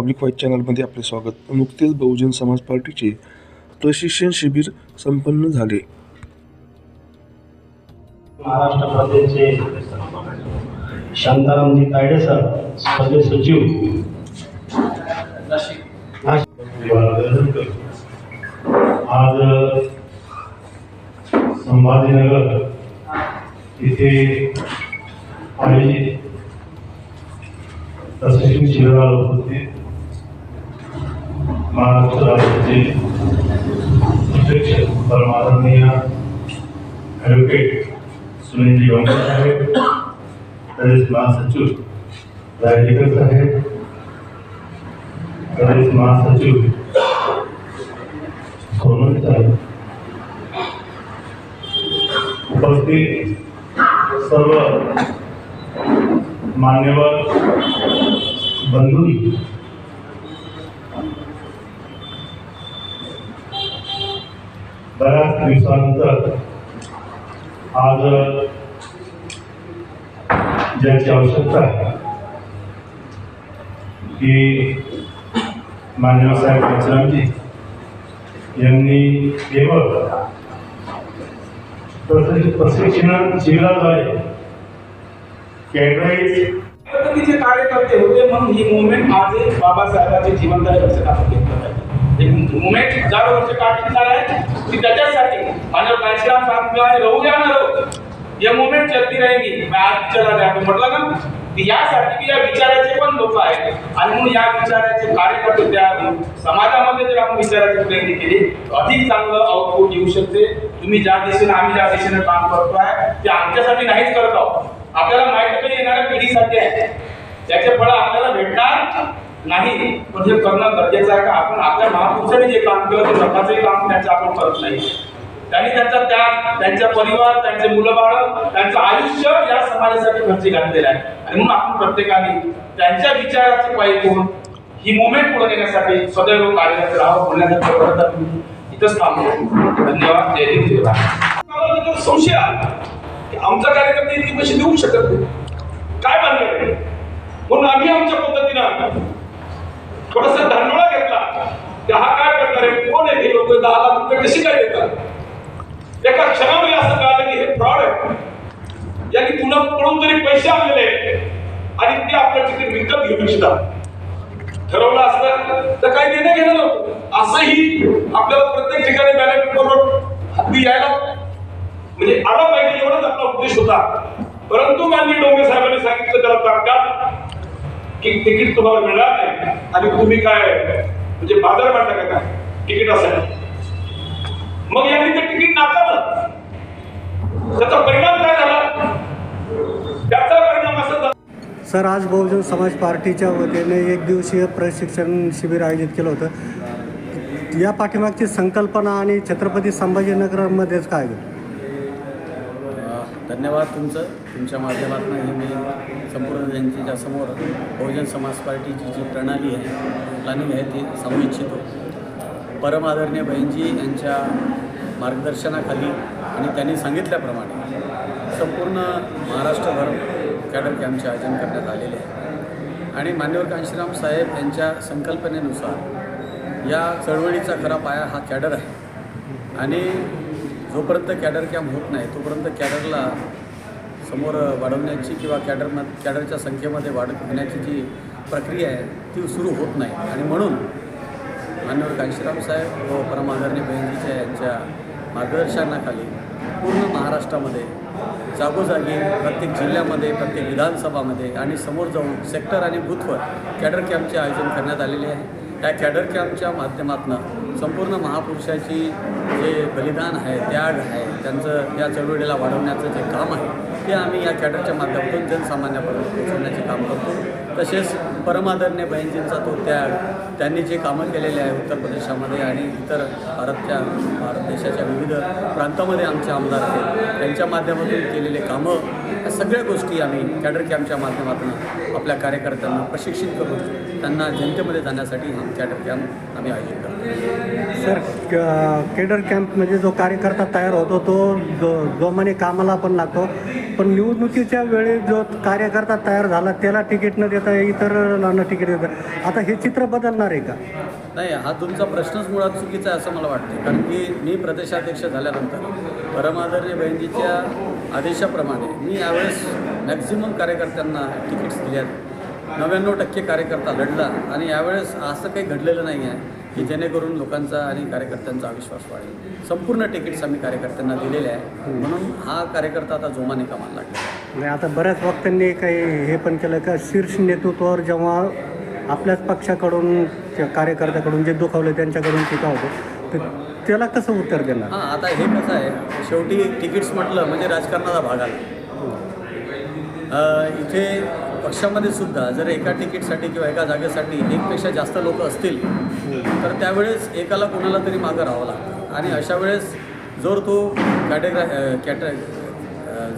Public white चॅनलमध्ये आपले स्वागत. नुकतेच बहुजन समाज पार्टीचे प्रशिक्षण शिबिर संपन्न झाले. महाराष्ट्र प्रदेशचे शांतारामजी तायडे सर स्पर्धे सचिव. आज संभाजीनगर इथे आयोजित प्रशिक्षण शिबिराला उपस्थित महाराष्ट्र राज्याचे अध्यक्ष परमादरणीय ॲडव्होकेट सुनीलजी गंगा साहेब प्रदेश महासचिव राजशेखर साहेब प्रदेश महासचिव सोनल साहेब उपस्थित सर्व मान्यवर बंधू बऱ्याच दिवसानंतर आज ज्याची आवश्यकता आहे की मान्यवर साहेब पंचरामजी यांनी केवळ प्रशिक्षण शिबिराद्वारे कॅडराईज कार्यकर्ते होते म्हणून ही मुवमेंट आज बाबासाहेबांचे जिवंत लक्षात आपण घेतलं पाहिजे मुवमेंट हजारो वर्ष का टिकणार आहे की त्याच्यासाठी माझ्या कांशीराम सांगितलं आहे रहू या ना रहू. मुवमेंट चलती राहिली. आज चला गया आपण म्हटलं ना की यासाठी की या विचाराचे पण लोक आहेत. आणि म्हणून या विचाराचे कार्यकर्ते तयार होऊन समाजामध्ये जर आपण विचाराची प्रयत्न केली अधिक चांगलं आउटपुट येऊ शकते. तुम्ही ज्या दिशेने आम्ही ज्या दिशेने काम करतोय ते आमच्यासाठी नाहीच करत आहोत. आपल्याला माहिती येणाऱ्या पिढीसाठी आहे. त्याचे फळ आपल्याला भेटणार नाही पण हे करणं गरजेचं आहे का? आपण आपल्या महापुरुषांनी जे काम केलं ते स्वतःचंही काम त्यांचं आपण करत नाही. त्यांनी त्यांचा त्याग त्यांचा परिवार त्यांचे मुलं बाळ त्यांचं आयुष्य या समाजासाठी खर्ची घातलेलं आहे. आणि म्हणून आपण प्रत्येकाने त्यांच्या विचाराची पायी करून ही मुवमेंट पुढे नेण्यासाठी सदैव कार्यरत राहावं बोलण्याचा परत इथंच थांबलो धन्यवाद. जय हिंद जय संशय आमचा कार्यकर्ते इतके पैसे देऊ शकत नाही. काय मान्य म्हणून आम्ही आमच्या पद्धतीनं थोडस धांडोळा घेतला. की हा काय करणार आहे? कोण आहे हे लोक? दहा लाख रुपये कशी काय देतात? एका क्षणामध्ये असं कळालं की हे फ्रॉड आहे. यांनी पुन्हा पळून तरी पैसे आणलेले आहेत. आणि ते आपल्या तिकडे विकत घेऊ इच्छितात. ठरवलं असतं. तर काही देणं घेणं नव्हतं. असंही आपल्याला प्रत्येक ठिकाणी बॅलेट पेपरवर हद्दी यायला म्हणजे आला पाहिजे एवढाच आपला उद्देश होता. परंतु माननीय डोंगे साहेबांनी सांगितलं त्याला तात्काळ की तिकीट तुम्हाला मिळणार आणि तुम्ही काय? म्हणजे बाजार मांडता का काय? तिकिटासाठी मग यांनी ते तिकीट नाकारलं त्याचा परिणाम काय झाला? त्याचा परिणाम असा झाला. सर आज बहुजन समाज पार्टीच्या वतीने एक दिवसीय प्रशिक्षण शिबिर आयोजित केलं होतं. या पाठीमागची संकल्पना आणि छत्रपती संभाजीनगरमध्येच काय? धन्यवाद तुमचं. तुमच्या माध्यमातून हे मी संपूर्ण जनतेच्या समोर बहुजन समाज पार्टीची जी प्रणाली आहे प्लॅनिंग आहे ती सांगू इच्छितो. परमादरणीय बहिणजी यांच्या मार्गदर्शनाखाली आणि त्यांनी सांगितल्याप्रमाणे संपूर्ण महाराष्ट्रभर कॅडर कॅम्पचे आयोजन करण्यात आलेले आहे. आणि मान्यवर कांशीराम साहेब यांच्या संकल्पनेनुसार या चळवळीचा खरा पाया हा कॅडर आहे. आणि जोपर्यंत कॅडर कॅम्प होत नाही तोपर्यंत कॅडरला समोर वाढवण्याची किंवा कॅडरम कॅडरच्या संख्येमध्ये वाढ होण्याची जी प्रक्रिया आहे ती सुरू होत नाही. आणि म्हणून मान्यवर कांशीराम साहेब व परमादरणीय बहिणीच्या यांच्या मार्गदर्शनाखाली पूर्ण महाराष्ट्रामध्ये जागोजागी प्रत्येक जिल्ह्यामध्ये प्रत्येक विधानसभामध्ये आणि समोर जाऊन सेक्टर आणि बूथवर कॅडर कॅम्पचे आयोजन करण्यात आलेले आहे. या कॅडर कॅम्पच्या माध्यमातून संपूर्ण महापुरुषाची जे बलिदान आहे त्याग आहे त्यांचं या चळवळीला वाढवण्याचं जे काम आहे ते आम्ही या कॅडरच्या माध्यमातून जनसामान्यापर्यंत पोहोचवण्याचे काम करतो. तसेच परमादरणीय बहिणजींचा तो त्याग त्यांनी जे कामं केलेले आहे उत्तर प्रदेशामध्ये आणि इतर भारतच्या भारत देशाच्या विविध प्रांतामध्ये आमचे आमदार आहेत त्यांच्या माध्यमातून केलेले कामं सगळ्या गोष्टी आम्ही कॅडर कॅम्पच्या माध्यमातून आपल्या कार्यकर्त्यांना प्रशिक्षित करून त्यांना जनतेमध्ये जाण्यासाठी हा कॅडर कॅम्प आम्ही आयोजित करतो. सर क- केडर कॅम्प म्हणजे जो कार्यकर्ता तयार होतो तो जो जोमाने कामाला पण लागतो. पण निवडणुकीच्या वेळी जो कार्यकर्ता तयार झाला त्याला तिकीट न देता इतरांना तिकीट देतात. आता हे चित्र बदलणार आहे का? नाही हा तुमचा प्रश्नच मुळात चुकीचा आहे असं मला वाटतं कारण की मी प्रदेशाध्यक्ष झाल्यानंतर परमादर्य बहिणीच्या आदेशाप्रमाणे मी यावेळेस मॅक्झिमम कार्यकर्त्यांना तिकीट्स दिल्या नव्याण्णव टक्के कार्यकर्ता लढला आणि यावेळेस असं काही घडलेलं नाही आहे की जेणेकरून लोकांचा आणि कार्यकर्त्यांचा अविश्वास वाढेल. संपूर्ण तिकीट्स आम्ही कार्यकर्त्यांना दिलेले आहे म्हणून हा कार्यकर्ता आता जोमाने कामाला लागला. आता बऱ्याच वक्त्यांनी काही हे पण केलं का? शीर्ष नेतृत्वावर जेव्हा आपल्याच पक्षाकडून त्या कार्यकर्त्याकडून जे दुखावलं त्यांच्याकडून टीका होते. तर त्याला कसं उत्तर देणार? हां आता हे कसं आहे शेवटी तिकीट्स म्हटलं म्हणजे राजकारणाचा भाग आला. इथे पक्षामध्ये सुद्धा जर एका तिकीटसाठी किंवा एका जागेसाठी एकपेक्षा जास्त लोक असतील तर त्यावेळेस एकाला कोणाला तरी मागं राहावं लागतं. आणि अशा वेळेस जर तो कॅटेग्रा कॅटर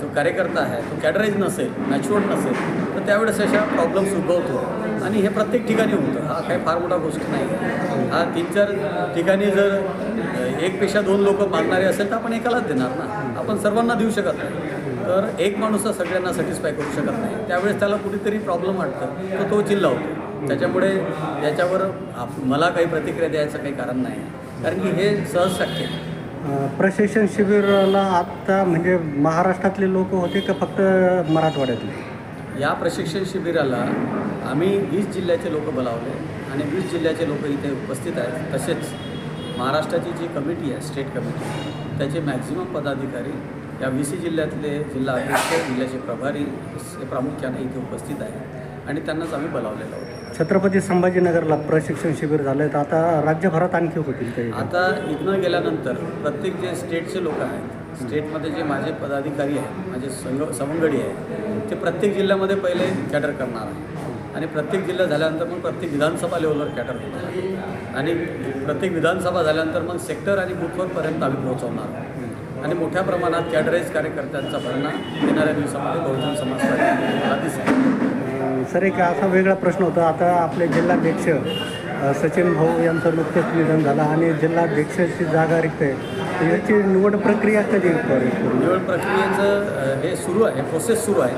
जो कार्यकर्ता आहे तो कॅटराईज नसेल मॅच्युअर्ड नसेल तर त्यावेळेस अशा प्रॉब्लेम्स उद्भवतो. आणि हे प्रत्येक ठिकाणी होतं. हा काही फार मोठा गोष्ट नाही. हा तीन चार ठिकाणी जर एकपेक्षा दोन लोक मागणारे असेल तर आपण एकालाच देणार ना. आपण सर्वांना देऊ शकत नाही. तर एक माणूस हा सगळ्यांना सॅटिस्फाय करू शकत नाही. त्यावेळेस त्याला कुठेतरी प्रॉब्लेम वाटतं. तर तो चिल्लावतो त्याच्यामुळे याच्यावर आप मला काही प्रतिक्रिया द्यायचं काही कारण नाही. कारण की हे सहज शक्य आहे. प्रशिक्षण शिबिराला आत्ता म्हणजे महाराष्ट्रातले लोक होते का फक्त मराठवाड्यातले? या प्रशिक्षण शिबिराला आम्ही वीस जिल्ह्याचे लोक बोलावले आणि वीस जिल्ह्याचे लोक इथे उपस्थित आहेत. तसेच महाराष्ट्राची जी कमिटी आहे स्टेट कमिटी त्याचे मॅक्झिमम पदाधिकारी या वी सी जिल्ह्यातले जिल्हा अध्यक्ष जिल्ह्याचे प्रभारी हे प्रामुख्याने इथे उपस्थित आहेत आणि त्यांनाच आम्ही बोलावलेलं होतं. छत्रपती संभाजीनगरला प्रशिक्षण शिबिर झालं तर आता राज्यभरात आणखी होतील आता इथनं गेल्यानंतर प्रत्येक जे स्टेटचे लोक आहेत स्टेटमध्ये जे माझे पदाधिकारी आहेत माझे संग सवंगडी आहेत ते प्रत्येक जिल्ह्यामध्ये पहिले कॅटर करणार आहे. आणि प्रत्येक जिल्हा झाल्यानंतर मग प्रत्येक विधानसभा लेवलवर कॅटर होणार आणि प्रत्येक विधानसभा झाल्यानंतर मग सेक्टर आणि बूथवरपर्यंत आम्ही पोहोचवणार आणि मोठ्या प्रमाणात कॅटराईज कार्यकर्त्यांचा भरणा येणाऱ्या दिवसामध्ये बहुजन समाज पार्टीला सर एक असा वेगळा प्रश्न होता. आता आपले जिल्हाध्यक्ष सचिन भाऊ यांचं नुकतंच निधन झालं आणि जिल्हाध्यक्षाची जागा रिक्त आहे. याची निवड प्रक्रिया कधी निवड प्रक्रियेचं हे सुरू आहे प्रोसेस सुरू आहे.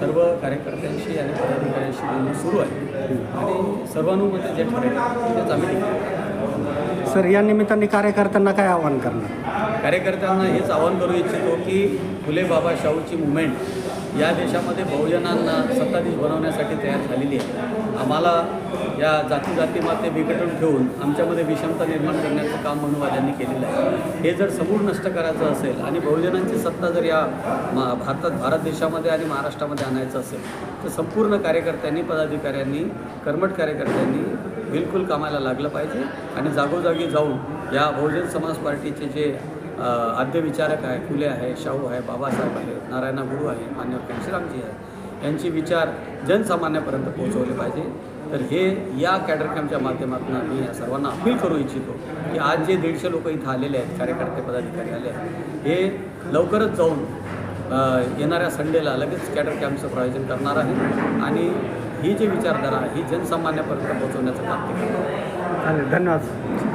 सर्व कार्यकर्त्यांशी आणि पदाधिकाऱ्यांशी बोलणं सुरू आहे. आणि सर्वानुमते जे ठरेल तेच आम्ही. सर या निमित्ताने कार्यकर्त्यांना काय आवाहन करणार? कार्यकर्त्यांना हेच आवाहन करू इच्छितो की फुले बाबा शाहूची मुवमेंट या देशामध्ये बहुजनांना सत्ताधीश बनवण्यासाठी तयार झालेली आहे. आम्हाला या जाती जातीमाते विघटन ठेवून आमच्यामध्ये विषमता निर्माण करण्याचं काम मनुवाद्यांनी केलेलं आहे. हे जर समूळ नष्ट करायचं असेल आणि बहुजनांची सत्ता जर या मा- भारतात भारत देशामध्ये आणि महाराष्ट्रामध्ये आणायचं असेल तर संपूर्ण कार्यकर्त्यांनी पदाधिकाऱ्यांनी कर्मठ कार्यकर्त्यांनी बिलकुल कामाला लागलं पाहिजे आणि जागोजागी जाऊन या बहुजन समाज पार्टीचे जे आद्यविचारक आद्य विचारक आहे फुले आहे शाहू आहे बाबासाहेब आहे नारायणा गुरु आहे मान्य घनश्यामजी आहे. यांचे विचार जनसामान्यापर्यंत पोहोचवले पाहिजे. तर हे या कॅडर कॅम्पच्या माध्यमातून मी या सर्वांना अपील करू इच्छितो की आज जे दीडशे लोक इथं आलेले आहेत कार्यकर्ते पदाधिकारी आले आहेत हे लवकरच जाऊन येणाऱ्या संडेला लगेच कॅडर कॅम्पचं प्रायोजन करणार आहे आणि ही जी विचारधारा ही जनसामान्यापर्यंत पोहोचवण्याचं काम ते करणार धन्यवाद.